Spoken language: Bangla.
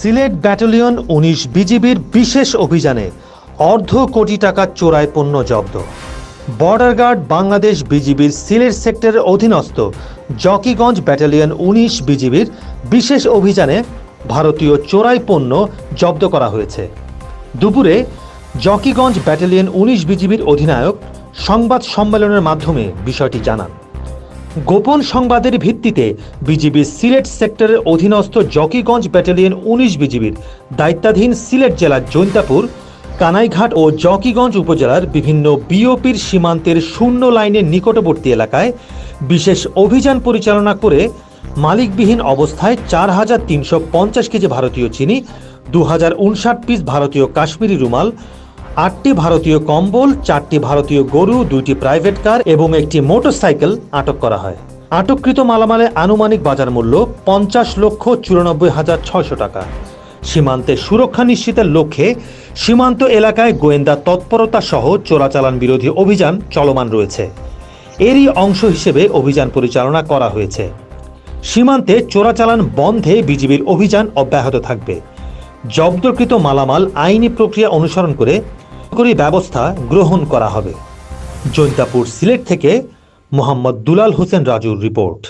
সিলেট ব্যাটালিয়ন উনিশ বিজিবির বিশেষ অভিযানে অর্ধ কোটি টাকা চোরাই পণ্য জব্দ। বর্ডার গার্ড বাংলাদেশ বিজিবির সিলেট সেক্টরের অধীনস্থ জকিগঞ্জ ব্যাটালিয়ন উনিশ বিজিবির বিশেষ অভিযানে ভারতীয় চোরাই পণ্য জব্দ করা হয়েছে। দুপুরে জকিগঞ্জ ব্যাটালিয়ন উনিশ বিজিবির অধিনায়ক সংবাদ সম্মেলনের মাধ্যমে বিষয়টি জানান। গোপন সংবাদের ভিত্তিতে বিজিবির সিলেট সেক্টরের অধীনস্থ জকিগঞ্জ ব্যাটালিয়ন উনিশ বিজিবির দায়িত্বাধীন সিলেট জেলার জৈন্তাপুর, কানাইঘাট ও জকিগঞ্জ উপজেলার বিভিন্ন বিওপির সীমান্তের শূন্য লাইনের নিকটবর্তী এলাকায় বিশেষ অভিযান পরিচালনা করে মালিকবিহীন অবস্থায় চার হাজার তিনশো পঞ্চাশ কেজি ভারতীয় চিনি, দু হাজার উনষাট পিস ভারতীয় কাশ্মীরি রুমাল আটটি ভারতীয় কম্বল, চারটি ভারতীয় গরু, দুইটি প্রাইভেট কার এবং একটি মোটরসাইকেল আটক করা হয়। আটককৃত মালামালে আনুমানিক বাজার মূল্য পঞ্চাশ লক্ষ চুরানব্বই হাজার ছয়শো টাকা। সীমান্তে সুরক্ষা নিশ্চিতের লক্ষ্যে সীমান্ত এলাকায় গোয়েন্দা তৎপরতা সহ চোরাচালান বিরোধী অভিযান চলমান রয়েছে। এরই অংশ হিসেবে অভিযান পরিচালনা করা হয়েছে। সীমান্তে চোরাচালান বন্ধে বিজিবির অভিযান অব্যাহত থাকবে। জব্দকৃত মালামাল আইনি প্রক্রিয়া অনুসরণ করে কার্যকরী ব্যবস্থা গ্রহণ করা হবে। জৈন্তাপুর সিলেট থেকে মোহাম্মদ দুলাল হোসেন রাজুর রিপোর্ট।